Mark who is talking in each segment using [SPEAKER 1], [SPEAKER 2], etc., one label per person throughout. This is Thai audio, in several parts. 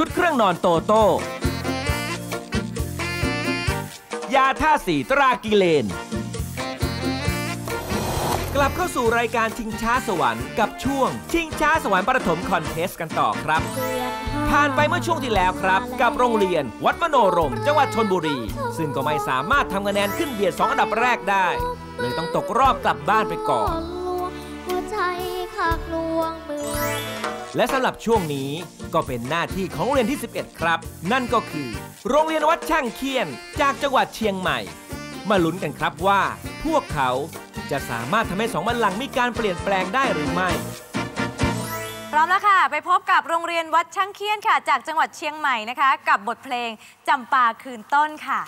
[SPEAKER 1] ชุดเครื่องนอนโตโต้ยาท่าสีตรากิเลน กลับเข้าสู่รายการชิงช้าสวรรค์กับช่วง ชิงช้าสวรรค์ประถมคอนเทสต์กันต่อครับ ผ่านไปเมื่อช่วงที่แล้วครับ กับโรงเรียน วัดมโนรม จังหวัดชนบุรี ซึ่งก็ไม่สามารถทำคะแนนขึ้นเบียดสองอันดับแรกได้ เลยต้องตกรอบกลับบ้านไปก่อน และสำหรับช่วงนี้ก็เป็นหน้าที่ของโรงเรียนที่ 11 ครับ นั่นก็คือ โรงเรียนวัดช่างเคียน จากจังหวัดเชียงใหม่ มาลุ้นกันครับว่า พวกเขาจะสามารถทำให้สองบัลลังก์มีการเปลี่ยนแปลงได้หรือไม่
[SPEAKER 2] พร้อมแล้วค่ะ ไปพบกับโรงเรียนวัดช่างเคียนค่ะ จากจังหวัดเชียงใหม่นะคะ กับบทเพลงจำปาคืนต้นค่ะ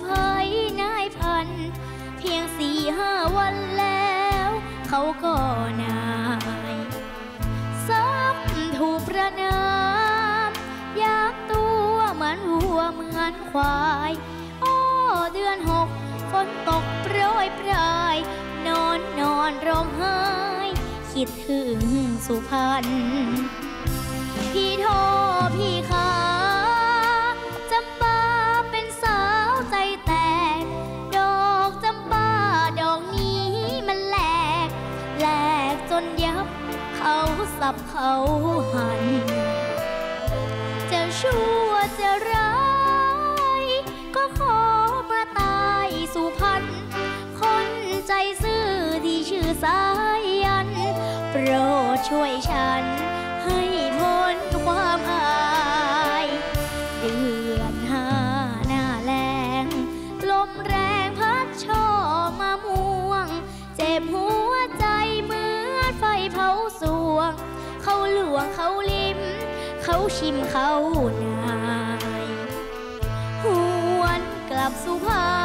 [SPEAKER 3] สะพ้ายนายพัน เพียงสี่ห้าวันแล้ว เขาก็นายซ้ำถูกประนามยากตัวเหมือนวัวเหมือนควาย โอ้เดือนหกฝนตกโปรยปลาย นอนนอนร้องไห้ คิดถึงสุพรรณพี่โทพี่ขา บเขาหัน จะชั่วจะร้าย ก็ขอมาตายสุพรรณคนใจซื่อที่ชื่อสายัน โปรดช่วยฉัน ให้พ้นความอา ชิมเขานายหวนกลับสุพรรณ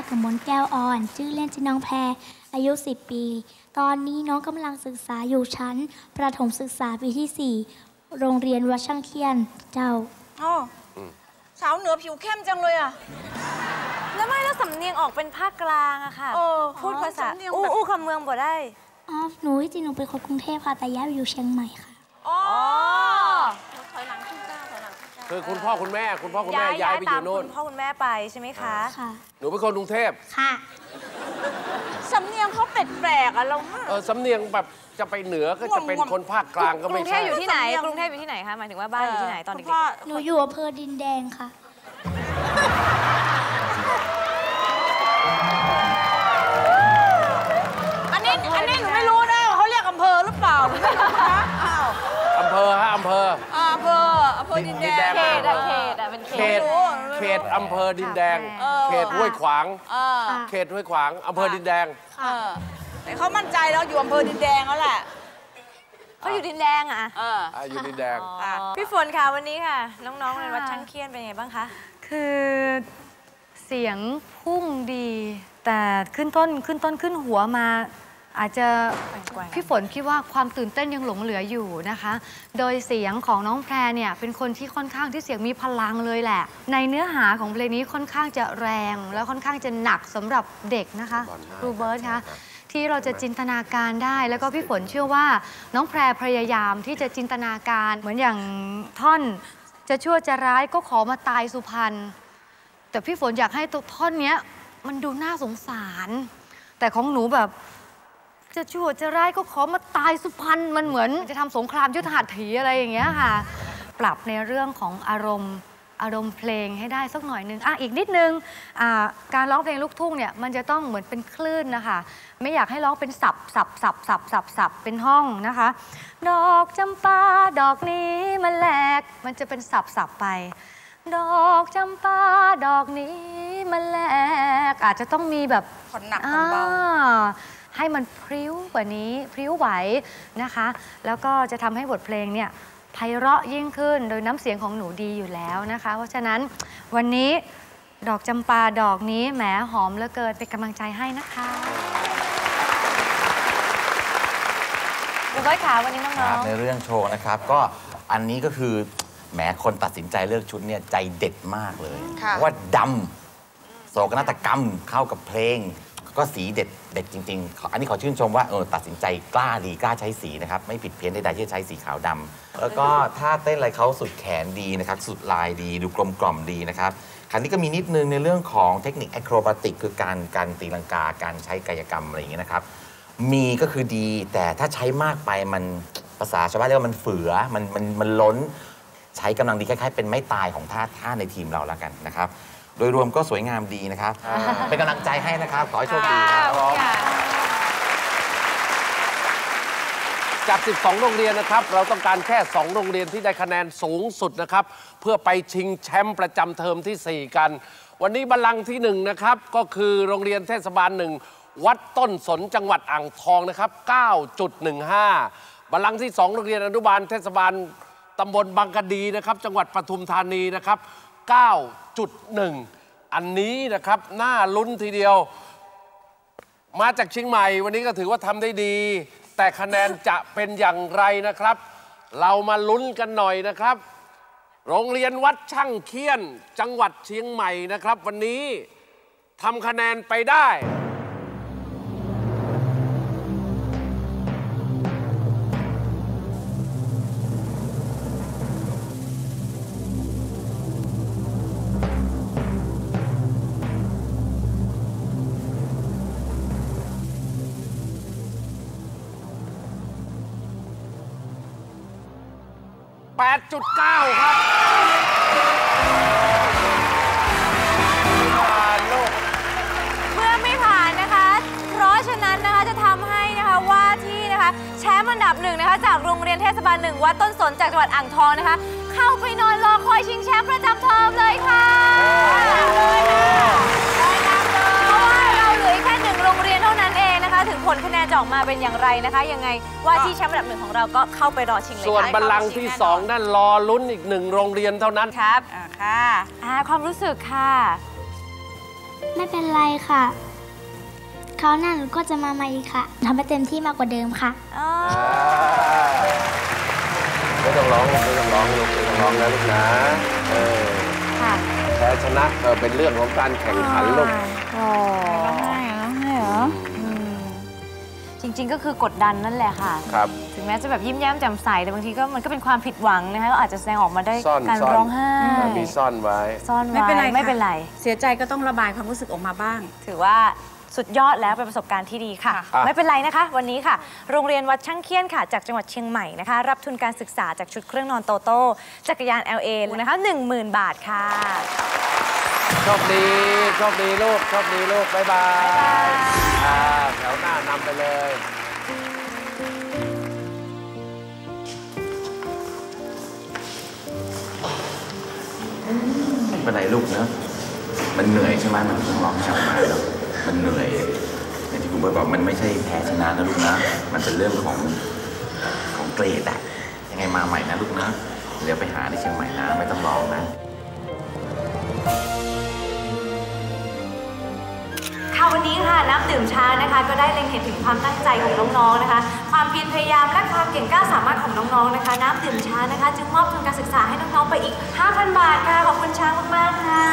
[SPEAKER 3] ก
[SPEAKER 4] ก
[SPEAKER 3] มลแก้วอ่อน ชื่อเล่นชื่อน้องแพร อายุ 10 ปี ตอนนี้น้องกำลังศึกษาอยู่ชั้น ประถมศึกษาปีที่ 4 โรงเรียนวัดช่างเคียน เจ้า
[SPEAKER 5] อ๋ออสาวเหนือผิวเข้มจังเลยอะ
[SPEAKER 2] แล้วไม่แล้วสำเนียงออกเป็นภาคกลางอะค่ะ
[SPEAKER 5] เออ
[SPEAKER 2] พูดภาษา
[SPEAKER 5] สำเนียง
[SPEAKER 2] อู้
[SPEAKER 5] แบบ
[SPEAKER 2] อู้คำเมืองบ่ได้
[SPEAKER 3] อ๋อ หนูที่จริงหนูเป็นคนกรุงเทพค่ะ แต่ย้ายไปอยู่เชียงใหม่ค่ะ
[SPEAKER 5] อ๋อ
[SPEAKER 2] อ๋อ
[SPEAKER 4] คือคุณพ่อคุณแม่ คุณพ่อคุณแม่ย้ายไปอ
[SPEAKER 2] ตาม
[SPEAKER 4] ยู่โน่น
[SPEAKER 2] คุณพ่อคุณแม่ไปใช่ไหมคะ
[SPEAKER 3] ค่ะ
[SPEAKER 4] หนูเป็นคนกรุงเทพ
[SPEAKER 3] ค่ะ
[SPEAKER 5] สำเนียงเขาแปลกๆอะเรา
[SPEAKER 4] เออสำเนียงแบบจะไปเหนือก็จะเป็นคนภาคกลางก็
[SPEAKER 2] ก
[SPEAKER 4] ไม่
[SPEAKER 2] รุงเท
[SPEAKER 4] ใช่
[SPEAKER 2] พอยู่ที่ไหน
[SPEAKER 5] สำเนียง
[SPEAKER 2] กรุงเทพอยู่ที่ไหนคะหมายถึงว่าบ้านอยู่ที่ไหนตอนเด็
[SPEAKER 5] คุณ
[SPEAKER 2] ก
[SPEAKER 5] พ่อ
[SPEAKER 3] หนูอยู่อำเภอดินแดงค่ะ
[SPEAKER 5] อันนี้อันนี้หนูไม่รู้นะเขาเรียกอำเภอหรือเปล่าหนูไม่รู้นะอ้าว
[SPEAKER 4] อำเภอฮะอำเภอ
[SPEAKER 5] อ่าอำเภอ อำเภอดินแด
[SPEAKER 4] ดินแด
[SPEAKER 5] ง
[SPEAKER 4] ง
[SPEAKER 2] เขตอะเขตอะเป็นเข
[SPEAKER 4] เขตเขตอำเภอดินแดง
[SPEAKER 5] เออ
[SPEAKER 4] เขตห้วยขวาง
[SPEAKER 5] เออ
[SPEAKER 4] เขตห้วยขวางอำเภอดินแดง
[SPEAKER 5] เออแต่เขามั่นใจแล้วอยู่อำเภอดินแดงแล้วแหละ
[SPEAKER 2] เขาอยู่ดินแดงอะ
[SPEAKER 5] เออ
[SPEAKER 4] อะอยู่ดินแดง
[SPEAKER 5] ค่ะ
[SPEAKER 2] พี่ฝนค่ะวันนี้ค่ะ น้องๆในวัดช่างเคียนเป็นไงบ้างคะ
[SPEAKER 6] คือเสียงพุ่งดี แต่ขึ้นต้นขึ้นต้นขึ้นหัวมา อาจจะ
[SPEAKER 2] แกว่งๆ
[SPEAKER 6] พี่ฝนคิดว่าความตื่นเต้นยังหลงเหลืออยู่นะคะ โดยเสียงของน้องแพรเนี่ยเป็นคนที่ค่อนข้างที่เสียงมีพลังเลยแหละ ในเนื้อหาของเพลงนี้ค่อนข้างจะแรง แล้วค่อนข้างจะหนักสำหรับเด็กนะคะครูเบิร์ตคะที่เราจะจินตนาการได้ แล้วก็พี่ฝนเชื่อว่า น้องแพรพยายามที่จะจินตนาการเหมือนอย่างท่อนจะชั่วจะร้ายก็ขอมาตายสุพรรณแต่พี่ฝนอยากให้ตัวท่อนเนี้ยมันดูน่าสงสาร แต่ของหนูแบบ จะชั่วจะร้ายก็ขอมาตายสุพรรณมันเหมือน จะทำสงครามยุทธหัตถีอะไรอย่างเงี้ยค่ะ ปรับในเรื่องของอารมณ์อารมณ์เพลงให้ได้สักหน่อยหนึงอะอีกนิดนึงอ่าการร้องเพลงลูกทุ่งเนี่ยมันจะต้องเหมือนเป็นคลื่นนะคะไม่อยากให้ร้องเป็นสับสับสับสับสับสับเป็นห้องนะคะ ดอกจำปาดอกนี้มันแหลกมันจะเป็นสับสับไป ดอกจำปาดอกนี้มันแหลกอาจจะต้องมีแบบ
[SPEAKER 5] ผ่อนหนักผ่อนเบา
[SPEAKER 6] อ่า ให้มันพริ้วกว่านี้พริ้วไหวนะคะ แล้วก็จะทำให้บทเพลงเนี่ยไพเราะยิ่งขึ้นโดยน้ำเสียงของหนูดีอยู่แล้วนะคะ เพราะฉะนั้นวันนี้ดอกจำปาดอกนี้แหมหอมเหลือเกินเป็นกำลังใจให้นะคะ
[SPEAKER 2] ครูเบิร์ตค่ะวันนี้น้
[SPEAKER 7] ค
[SPEAKER 2] อ
[SPEAKER 7] รับ
[SPEAKER 2] ง
[SPEAKER 7] ในเรื่องโชว์นะครับ ก็อันนี้ก็คือแหมคนตัดสินใจเลือกชุดเนี่ยใจเด็ดมากเลย
[SPEAKER 5] ค่ะ
[SPEAKER 7] เพราะว่าดำโศกนาฏกรรมเข้ากับเพลง ก็สีเด็ดเด็ดจริงๆขออันนี้ขอชื่นชมว่าเออตัดสินใจกล้าดีกล้าใช้สีนะครับไม่ผิดเพี้ยนใดๆที่จะใช้สีขาวดำแล้วก็ท่าเต้นอะไรเขาสุดแขนดีนะครับสุดลายดีดูกลมกล่อมดีนะครับคราวนี้ก็มีนิดนึงในเรื่องของเทคนิคแอคโรบาติกคือการการตีลังกาการใช้กายกรรมอะไรอย่างเงี้ยนะครับมีก็คือดีแต่ถ้าใช้มากไปมันภาษาชาวบ้านเรียกว่ามันเฝือมันมันมันล้น ใช้กำลังดีคล้ายๆ เป็นไม้ตายของท่าท่าในทีมเราแล้วกันนะครับ โดยรวมก็สวยงามดีนะครับ เป็นกำลังใจให้นะครับ ขอให้โชคดีครับ
[SPEAKER 4] จาก 12 โรงเรียนนะครับ เราต้องการแค่ 2 โรงเรียนที่ได้คะแนนสูงสุดนะครับ เพื่อไปชิงแชมป์ประจำเทอมทีสี่ 4 กัน วันนี้บัลลังก์ที่ 1 นะครับ ก็คือโรงเรียนเทศบาลหนึ่งวัดต้นสนจังหวัดอ่างทองนะครับ 9.15 บัลลังก์ที่ 2 โรงเรียนอนุบาลเทศบาลตำบลบางกะดีนะครับ จังหวัดปทุมธานีนะครับ 9.1 อันนี้นะครับน่าลุ้นทีเดียว มาจากเชียงใหม่ วันนี้ก็ถือว่าทำได้ดี แต่คะแนนจะเป็นอย่างไรนะครับ เรามาลุ้นกันหน่อยนะครับ โรงเรียนวัดช่างเคียน จังหวัดเชียงใหม่นะครับ วันนี้ทำคะแนนไปได้ 8.9 ครับผ่านลูก
[SPEAKER 2] เมื่อไม่ผ่านนะคะ เพราะฉะนั้นนะคะจะทำให้นะคะว่าที่นะคะแชมป์อันดับหนึ่งนะคะจากโรงเรียนเทศบาลหนึ่งวัดต้นสนจากจังหวัดอ่างทองนะคะ เข้าไปนอนรอคอยชิงแชมป์ประจำเทอมเลยค่ะเลยนะ นั้นเองนะคะถึงผลคะแนนจะออกมาเป็นอย่างไรนะคะ ยังไงว่าที่แชมป์อันดับหนึ่งของเราก็เข้าไปรอชิงเลยค่ะ
[SPEAKER 4] ส่วนบัลลังก์ที่ 2 นั่นรอลุ้นอีกหนึ่งโรงเรียนเท่านั้น
[SPEAKER 2] ครับ
[SPEAKER 5] อ่าค่ะ
[SPEAKER 2] อ่าความรู้สึกค่ะ
[SPEAKER 3] ไม่เป็นไรค่ะคราวหน้าหนูก็จะมาใหม่อีกค่ะทำให้เต็มที่มากกว่าเดิมค่ะ
[SPEAKER 2] อ๋อ
[SPEAKER 4] ไม่ต้องร้องไม่ต้องร้องลูกไม่ต้องร้องนะลูกนะเออ
[SPEAKER 2] ค่ะ
[SPEAKER 4] แพ้ชนะเออเป็นเรื่องของการแข่งขันลูก
[SPEAKER 2] จริง ๆ ก็คือกดดันนั่นแหละค่ะ
[SPEAKER 4] ครับ
[SPEAKER 2] ถึงแม้จะแบบยิ้มแย้มแจ่มใสแต่บางทีก็มันก็เป็นความผิดหวังนะคะก็อาจจะแสดงออกมาได้
[SPEAKER 4] ซ่อน
[SPEAKER 2] การ
[SPEAKER 4] ซ่อน
[SPEAKER 2] ร้องไห้
[SPEAKER 4] มีซ่อนไว้
[SPEAKER 2] ซ่อนไว้
[SPEAKER 5] ไม่เป็นไร
[SPEAKER 2] ไม่เป็นไร
[SPEAKER 5] เสียใจก็ต้องระบายความรู้สึกออกมาบ้าง
[SPEAKER 2] ถือว่าสุดยอดแล้วเป็นประสบการณ์ที่ดีค่ะ
[SPEAKER 4] อะ
[SPEAKER 2] ไม่เป็นไรนะคะ วันนี้ค่ะ โรงเรียนวัดช่างเคียนค่ะ จากจังหวัดเชียงใหม่นะคะ รับทุนการศึกษาจากชุดเครื่องนอนโตโต้จักรยาน LA นะคะ10,000 บาทค่ะ
[SPEAKER 4] โชคดีโชคดีลูกโชคดีลูก บ๊ายบายอ่าแถวหน้านำไปเลย
[SPEAKER 7] ไม่เป็นไรลูกเนอะมันเหนื่อยใช่ไหมมันต้องร้องไห้ออกมาแล้วมันเหนื่อยอย่างที่คุณเบิร์ตบอกมันไม่ใช่แพ้ชนะนะลูกนะ มันเป็นเรื่องของของเกรดอะยังไงมาใหม่นะลูกนะ เดี๋ยวไปหาที่เชียงใหม่นะไม่ต้องร้องนะ
[SPEAKER 2] ค่ะวันนี้ค่ะน้ำดื่มช้างนะคะ ก็ได้เล็งเห็นถึงความตั้งใจของน้องๆนะคะ ความเพียรพยายามและความเก่งกล้าสามารถของน้องๆนะคะ น้ำดื่มช้างนะคะ จึงมอบทุนการศึกษาให้น้องๆไปอีก 5,000 บาทค่ะขอบคุณช้างมากๆค่ะ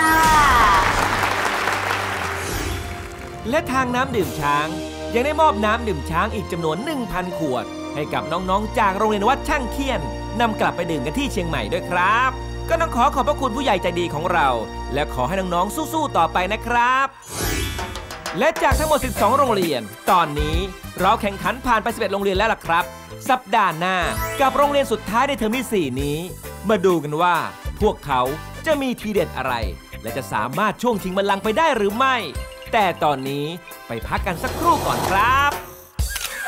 [SPEAKER 1] และทางน้ำดื่มช้าง ยังได้มอบน้ำดื่มช้างอีกจำนวน 1,000 ขวด ให้กับน้องๆ จากโรงเรียนวัดช่างเคียนนำกลับไปดื่มกันที่เชียงใหม่ด้วยครับ ก็ต้องขอขอบพระคุณผู้ใหญ่ใจดีของเรา และขอให้น้องๆสู้ๆต่อไปนะครับ และจากทั้งหมด 12 โรงเรียน ตอนนี้เราแข่งขันผ่านไป 11 โรงเรียนแล้วล่ะครับ สัปดาห์หน้ากับโรงเรียนสุดท้ายในเทอมที่ 4 นี้ มาดูกันว่า พวกเขาจะมีทีเด็ดอะไร และจะสามารถช่วงชิงบัลลังก์ไปได้หรือไม่ แต่ตอนนี้ไปพักกันสักครู่ก่อนครับ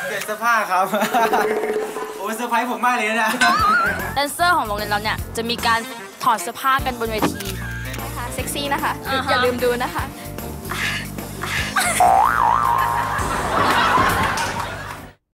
[SPEAKER 8] เปลี่ยนเสื้อผ้าครับ โอ้ยเซอร์ไพรส์ผมมากเลยนะ
[SPEAKER 9] แดนเซอร์ของโรงเรียนเราเนี่ย จะมีการถอดเสื้อผ้ากันบนเวที นะคะเซ็กซี่นะคะอย่าลืมดูนะคะ Thank you.